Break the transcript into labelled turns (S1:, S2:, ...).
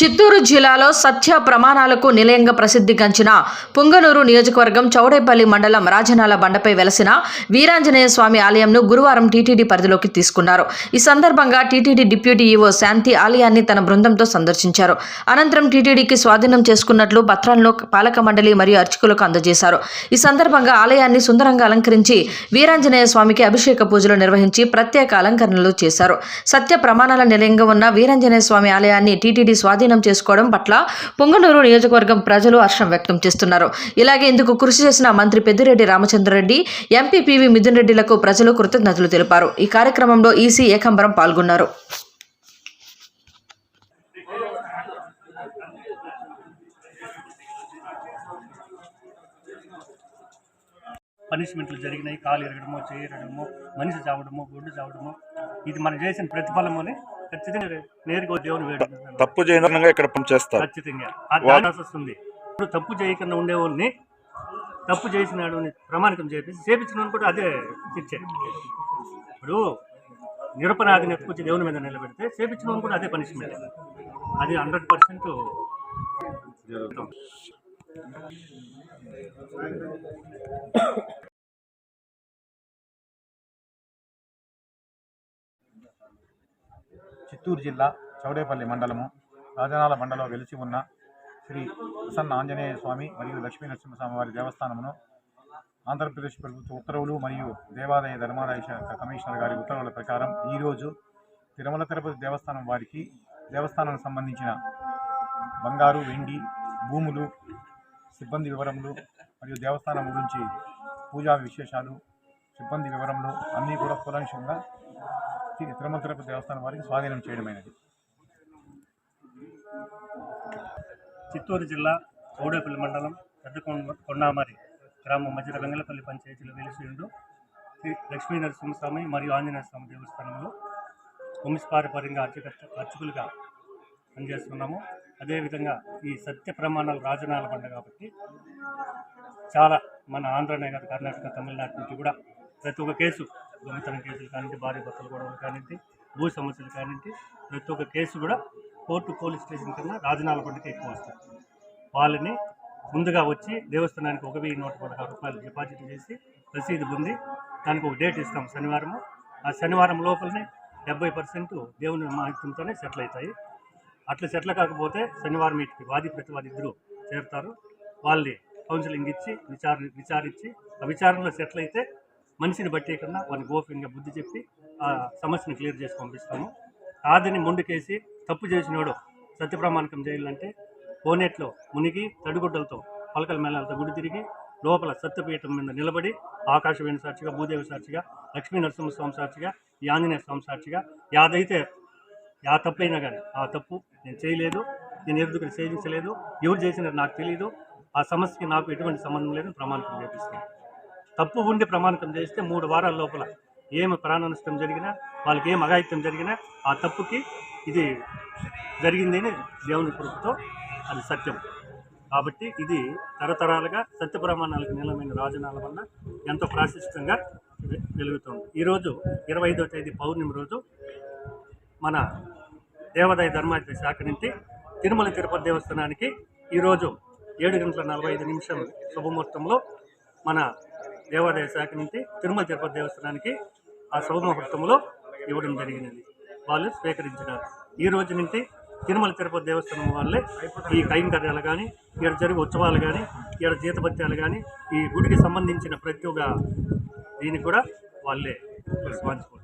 S1: చిత్తూరు జిల్లాలో సత్య ప్రమాణాలకు నిలయంగా ప్రసిద్ధిగాంచిన పుంగనూరు నియోజకవర్గం చౌడేపల్లి మండలం రాజనాల బండపై వెలసిన వీరాంజనేయ స్వామి ఆలయంను గురువారం టీటీడీ పరిధిలోకి తీసుకున్నారు. ఈ సందర్భంగా టీటీడీ డిప్యూటీ ఈవో శాంతి ఆలయాన్ని తన బృందంతో సందర్శించారు. అనంతరం టీటీడీకి స్వాధీనం చేసుకున్నట్లు పత్రంలో పాలక మండలి మరియు అర్చకులకు అందజేశారు. ఈ సందర్భంగా ఆలయాన్ని సుందరంగా అలంకరించి వీరాంజనేయ స్వామికి అభిషేక పూజలు నిర్వహించి ప్రత్యేక అలంకరణలు చేశారు. సత్య ప్రమాణాల నిలయంగా ఉన్న వీరాంజనేయ స్వామి ఆలయాన్ని టీటీడీ స్వాధీనం చేసుకోవడం పట్ల పొంగనూరు నియోజకవర్గం ప్రజలు హర్షం వ్యక్తం చేస్తున్నారు. ఇలాగే ఇందుకు కృషి చేసిన మంత్రి పెద్దిరెడ్డి రామచంద్రరెడ్డి ఎంపీ పివి మిథున్ రెడ్డిలకు ప్రజలు కృతజ్ఞతలు తెలిపారు. ఈ కార్యక్రమంలో ఈసీ ఏకంబరం పాల్గొన్నారు.
S2: పనిష్మెంట్లు జరిగినాయి. కాలు ఎరగడము చేయి మనిషి చావడము గుడ్డు చావడము. ఇది మనం చేసిన ప్రతిఫలం అని ఖచ్చితంగా నేరుగా దేవుని
S3: తప్పు చేయకుండా ఇక్కడ
S2: ఖచ్చితంగా. వస్తుంది ఇప్పుడు తప్పు చేయకుండా ఉండేవాడిని తప్పు చేసినాడు అని ప్రమాణికం చేపించి చేపించిన కూడా అదే శిక్ష ఇప్పుడు నిరపరాధిని ఎత్తుకొచ్చి దేవుని మీద నిలబెడితే చేపించిన కూడా అదే పనిష్మెంట్ అది హండ్రెడ్ పర్సెంట్
S4: చిత్తూరు జిల్లా చౌడేపల్లి మండలము రాజనాల మండలం వెలిసి ఉన్న శ్రీ ప్రసన్న ఆంజనేయ స్వామి మరియు లక్ష్మీ నరసింహస్వామి వారి దేవస్థానమును ఆంధ్రప్రదేశ్ ప్రభుత్వ ఉత్తర్వులు మరియు దేవాదాయ ధర్మాదాయ శాఖ కమిషనర్ గారి ఉత్తర్వుల ప్రకారం ఈరోజు తిరుమల తిరుపతి దేవస్థానం వారికి దేవస్థానానికి సంబంధించిన బంగారు వెండి భూములు సిబ్బంది వివరములు మరియు దేవస్థానం గురించి పూజా విశేషాలు సిబ్బంది వివరములు అన్నీ కూడా కూలంక్షంగా శ్రీ తిరుమల తిరుపతి దేవస్థానం వారికి స్వాధీనం చేయడమైనది.
S2: చిత్తూరు జిల్లా చౌడేపల్లి మండలం పెద్ద కొండామరి గ్రామం మధ్యలో వెంగళపల్లి పంచాయతీలో వెలిసిండు శ్రీ లక్ష్మీ నరసింహస్వామి మరియు ఆంజనేయ స్వామి దేవస్థానంలో వంశపారపర్యంగా అర్చక అర్చకులుగా పనిచేస్తున్నాము. అదేవిధంగా ఈ సత్య ప్రమాణాలు రాజనాల పండుగ కాబట్టి చాలా మన ఆంధ్రనే కాదు కర్ణాటక తమిళనాడు నుంచి కూడా ప్రతి ఒక్క కేసు దొంగతనం కేసులు కానివ్వండి భార్య భర్తలు గొడవలు కానివ్వండి భూ సమస్యలు కానివ్వండి ప్రతి ఒక్క కేసు కూడా కోర్టు పోలీస్ స్టేషన్ కన్నా రాజనాల పండుగ ఎక్కువ వస్తాయి. వాళ్ళని ముందుగా వచ్చి దేవస్థానానికి ఒక వెయ్యి నూట పదహారు రూపాయలు డిపాజిట్ చేసి రసీదు పొంది దానికి ఒక డేట్ ఇస్తాం శనివారము. ఆ శనివారం లోపలనే డెబ్బై పర్సెంట్ దేవుని మహిత్వంతోనే సెటిల్ అవుతాయి. అట్లా సెటిల్ కాకపోతే శనివారం వీటికి వాది ప్రతివాది ఇద్దరు చేరుతారు. వాళ్ళని కౌన్సిలింగ్ ఇచ్చి విచారణ విచారించి ఆ విచారణలో సెటిల్ అయితే మనిషిని బట్టి కన్నా వాడిని గోప్యంగా బుద్ధి చెప్పి ఆ సమస్యను క్లియర్ చేసి పంపిస్తాము. కాదని ముందుకేసి తప్పు చేసినోడు సత్యప్రమాణకం చేయాలంటే కోనేట్లో మునిగి తడిగుడ్డలతో పలకల మేళాలతో గుడి తిరిగి లోపల సత్యపీఠం మీద నిలబడి ఆకాశవేణి సాక్షిగా భూదేవి సాక్షిగా లక్ష్మీ నరసింహస్వామి సాక్షిగా ఈ ఆంజనేయ స్వామి సాక్షిగా యాదైతే యా తప్పైనా కానీ ఆ తప్పు నేను చేయలేదు నేను ఎదుగుదల చేయించలేదు ఎవరు చేసినారు నాకు తెలియదు ఆ సమస్యకి నాకు ఎటువంటి సంబంధం లేదని ప్రమాణకం చేపిస్తాను తప్పు ఉండి ప్రమాణితం చేస్తే మూడు వారాల లోపల ఏమి ప్రాణ నష్టం జరిగినా వాళ్ళకి ఏం అఘాయిత్యం జరిగినా ఆ తప్పుకి ఇది జరిగింది అని దేవుని కృపతో అది సత్యం. కాబట్టి ఇది తరతరాలుగా సత్య ప్రమాణాలకు నిలమైన రాజనాల వల్ల ఎంతో ప్రాశిష్టంగా వెలుగుతుంది. ఈరోజు ఇరవై ఐదో తేదీ పౌర్ణమి రోజు మన దేవాదాయ ధర్మాదాయ శాఖ నుంచి తిరుమల తిరుపతి దేవస్థానానికి ఈరోజు ఏడు గంటల నలభై ఐదు నిమిషం శుభముహూర్తంలో మన దేవాదాయ శాఖ నుంచి తిరుమల తిరుపతి దేవస్థానానికి ఆ శుభముహూర్తంలో ఇవ్వడం జరిగినది. వాళ్ళు స్వీకరించినారు. ఈ రోజు నుంచి తిరుమల తిరుపతి దేవస్థానం వాళ్ళే ఈ కైంకర్యాలు కానీ ఇక్కడ జరిగే ఉత్సవాలు కానీ ఇక్కడ జీతభత్యాలు కానీ ఈ గుడికి సంబంధించిన ప్రతి ఒక్క దీనికి కూడా వాళ్ళే రెస్పాన్సిబుల్